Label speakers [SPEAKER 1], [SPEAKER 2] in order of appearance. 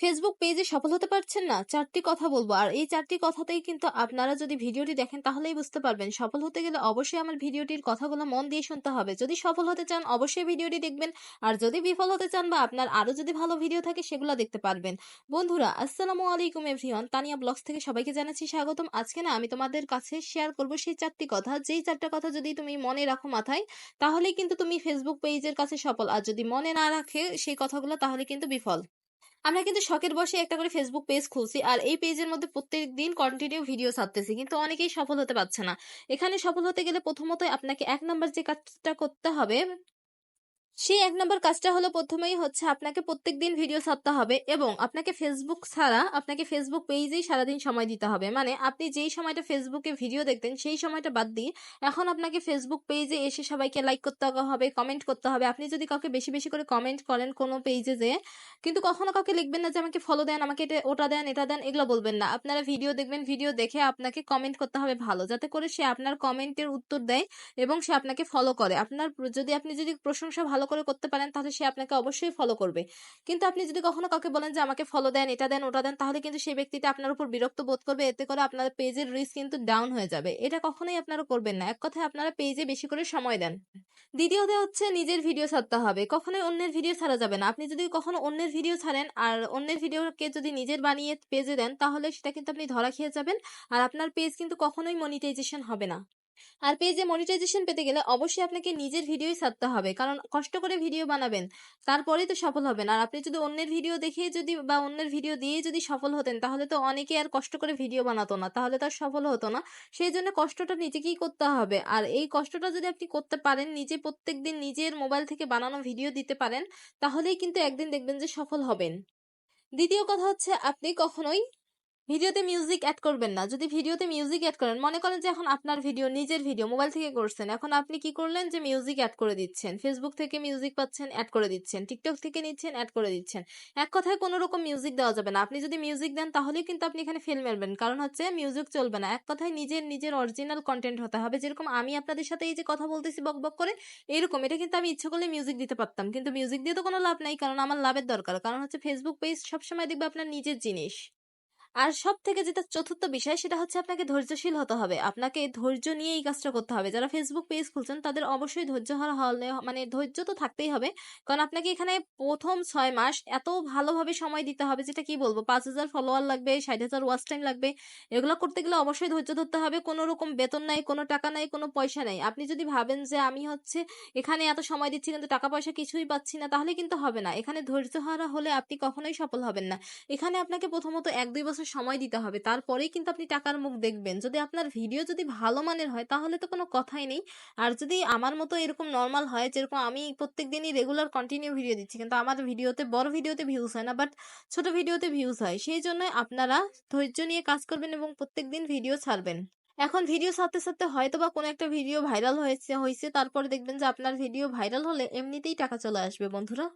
[SPEAKER 1] Facebook পেজে সফল হতে পারছেন না, চারটি কথা বলব। আর এই চারটি কথাতেই কিন্তু আপনারা যদি ভিডিওটি দেখেন, তাহলেই বুঝতে পারবেন। সফল হতে গেলে অবশ্যই আমার ভিডিওটির কথাগুলো মন দিয়ে শুনতে হবে। যদি সফল হতে চান, অবশ্যই ভিডিওটি দেখবেন। আর যদি বিফল হতে চান বা আপনার আরও যদি ভালো ভিডিও থাকে, সেগুলো দেখতে পারবেন। বন্ধুরা, আসসালামু আলাইকুম এভরিওয়ান তানিয়া ব্লগস থেকে সবাইকে জানাচ্ছি স্বাগতম। আজকে না, আমি তোমাদের কাছে শেয়ার করব সেই চারটি কথা। যেই চারটা কথা যদি তুমি মনে রাখো মাথায়, তাহলেই কিন্তু তুমি ফেসবুক পেজের কাছে সফল। আর যদি মনে না রাখে সেই কথাগুলো, তাহলে কিন্তু বিফল। আমরা কিন্তু শখের বসে একটা করে ফেসবুক পেজ খুলছি, আর এই পেজের মধ্যে প্রত্যেক দিন কন্টিনিউ ভিডিও ছাড়তেছি, কিন্তু অনেকেই সফল হতে পারছে না। এখানে সফল হতে গেলে প্রথমত আপনাকে এক নাম্বার যে কাজটা করতে হবে সেই এক নম্বর কাজটা হলো প্রথমেই হচ্ছে আপনাকে প্রত্যেক দিন ভিডিও ছাড়তে হবে এবং আপনাকে ফেসবুক ছাড়া আপনাকে ফেসবুক পেজেই সারাদিন সময় দিতে হবে। মানে আপনি যেই সময়টা ফেসবুকে ভিডিও দেখতেন, সেই সময়টা বাদ দিয়ে এখন আপনাকে ফেসবুক পেজে এসে সবাইকে লাইক করতে হবে কমেন্ট করতে হবে। আপনি যদি কাউকে বেশি বেশি করে কমেন্ট করেন কোনো পেজে যে, কিন্তু কখনো কাউকে লিখবেন না যে, আমাকে ফলো দেন, আমাকে এটা, ওটা দেন, এটা দেন, এগুলো বলবেন না। আপনারা ভিডিও দেখবেন ভিডিও দেখে আপনাকে কমেন্ট করতে হবে ভালো, যাতে করে সে আপনার কমেন্টের উত্তর দেয় এবং সে আপনাকে ফলো করে। আপনার যদি, আপনি যদি প্রশংসা ভালো করে করতে পারেন, তাহলে সে আপনাকে অবশ্যই ফলো করবে। কিন্তু আপনি যদি কখনো কাউকে বলেন যে, আমাকে ফলো দেন, এটা দেন, ওটা দেন, তাহলে কিন্তু সেই ব্যক্তিটা আপনার উপর বিরক্ত বোধ করবে, এতে করে আপনার পেজের রিস্ক কিন্তু ডাউন হয়ে যাবে। এটা কখনোই আপনারা করবেন না। এক কথায় আপনারা পেজে বেশি করে সময় দেন। দ্বিতীয়ত হচ্ছে নিজের ভিডিও ছাড়তে হবে। কখনোই অন্যের ভিডিও ছাড়া যাবে না। আপনি যদি কখনো অন্যের ভিডিও ছাড়েন আর অন্যের ভিডিওকে যদি নিজের বানিয়ে পেজে দেন, তাহলে সেটা কিন্তু আপনি ধরা খেয়ে যাবেন। আর আপনার পেজ কিন্তু কখনোই মনিটাইজেশন হবে না। আর পেজে মনিটাইজেশন পেতে গেলে অবশ্যই আপনাকে নিজের ভিডিওই ছাড়তে হবে। কারণ কষ্ট করে ভিডিও বানাবেন, তারপরেই তো সফল হবেন। আর আপনি যদি অন্যের ভিডিও দেখে যদি বা অন্যের ভিডিও দিয়ে যদি সফল হতেন, তাহলে তো অনেকে আর কষ্ট করে ভিডিও বানাতো না। তাহলে তো আর সফল হতো না। সেই জন্য কষ্টটা নিজেকেই করতে হবে। আর এই কষ্টটা যদি আপনি করতে পারেন, নিজে প্রত্যেক দিন নিজের মোবাইল থেকে বানানো ভিডিও দিতে পারেন, তাহলেই কিন্তু একদিন দেখবেন যে সফল হবেন। দ্বিতীয় কথা হচ্ছে, আপনি কখনোই ভিডিওতে মিউজিক অ্যাড করবেন না। যদি ভিডিওতে মিউজিক অ্যাড করেন, মনে করেন যে এখন আপনার ভিডিও নিজের ভিডিও মোবাইল থেকে করছেন। এখন আপনি কি করলেন যে মিউজিক অ্যাড করে দিচ্ছেন? ফেসবুক থেকে মিউজিক পাচ্ছেন অ্যাড করে দিচ্ছেন। টিকটক থেকে নিচ্ছেন অ্যাড করে দিচ্ছেন। এক কথায় কোনো রকম মিউজিক দেওয়া যাবে না। আপনি যদি মিউজিক দেন, তাহলেই কিন্তু আপনি এখানে ফেল মারবেন। কারণ হচ্ছে মিউজিক চলবে না। এক কথায় নিজের নিজের অরিজিনাল কন্টেন্ট হতে হবে। যেরকম আমি আপনাদের সাথে এই যে কথা বলতেছি বক বক করে, এরকম। এটা কিন্তু আমি ইচ্ছে করলে মিউজিক দিতে পারতাম। কিন্তু মিউজিক দিয়ে তো কোনো লাভ নাই, কারণ আমার লাভের দরকার। কারণ হচ্ছে ফেসবুক পেজ সবসময় দেখবে আপনার নিজের জিনিস। আর সব থেকে যেটা চতুর্থ বিষয় সেটা হচ্ছে আপনাকে ধৈর্যশীল হতে হবে। আপনাকে ধৈর্য নিয়ে এই কাজটা করতে হবে। যারা ফেসবুক পেজ খুলছেন তাদের অবশ্যই ধৈর্য হলে মানে ধৈর্য তো থাকতেই হবে। কারণ আপনাকে এখানে প্রথম ছয় মাস এত ভালোভাবে সময় দিতে হবে যেটা কি বলব? পাঁচ হাজার ফলোয়ার লাগবে, ষাট হাজার ওয়াচ টাইম লাগবে। এগুলো করতে গেলে অবশ্যই ধৈর্য ধরতে হবে। কোনো রকম বেতন নাই, কোনো টাকা নাই, কোনো পয়সা নাই। আপনি যদি ভাবেন যে আমি হচ্ছে এখানে এত সময় দিচ্ছি কিন্তু টাকা পয়সা কিছুই পাচ্ছি না, তাহলে কিন্তু হবে না। এখানে ধৈর্য হারা হলে আপনি কখনোই সফল হবেন না। এখানে আপনাকে প্রথমত এক দুই বছর সময় দিতে হবে। তারপরেই কিন্তু আপনি টাকার মুখ দেখবেন। যদি আপনার ভিডিও যদি ভালো মানের হয়, তাহলে তো কোনো কথাই নেই। আর যদি আমার মতো এরকম নর্মাল হয়, যেরকম আমি প্রত্যেক দিনই রেগুলার কন্টিনিউ ভিডিও দিচ্ছি, কিন্তু আমার ভিডিওতে, বড় ভিডিওতে ভিউজ হয় না বাট ছোট ভিডিওতে ভিউজ হয়, সেই জন্য আপনারা ধৈর্য নিয়ে কাজ করবেন এবং প্রত্যেক দিন ভিডিও ছাড়বেন। এখন ভিডিও সাথে সাথে হয়তো বা কোনো একটা ভিডিও ভাইরাল হয়েছে হয়েছে তারপরে দেখবেন যে আপনার ভিডিও ভাইরাল হলে এমনিতেই টাকা চলে আসবে, বন্ধুরা।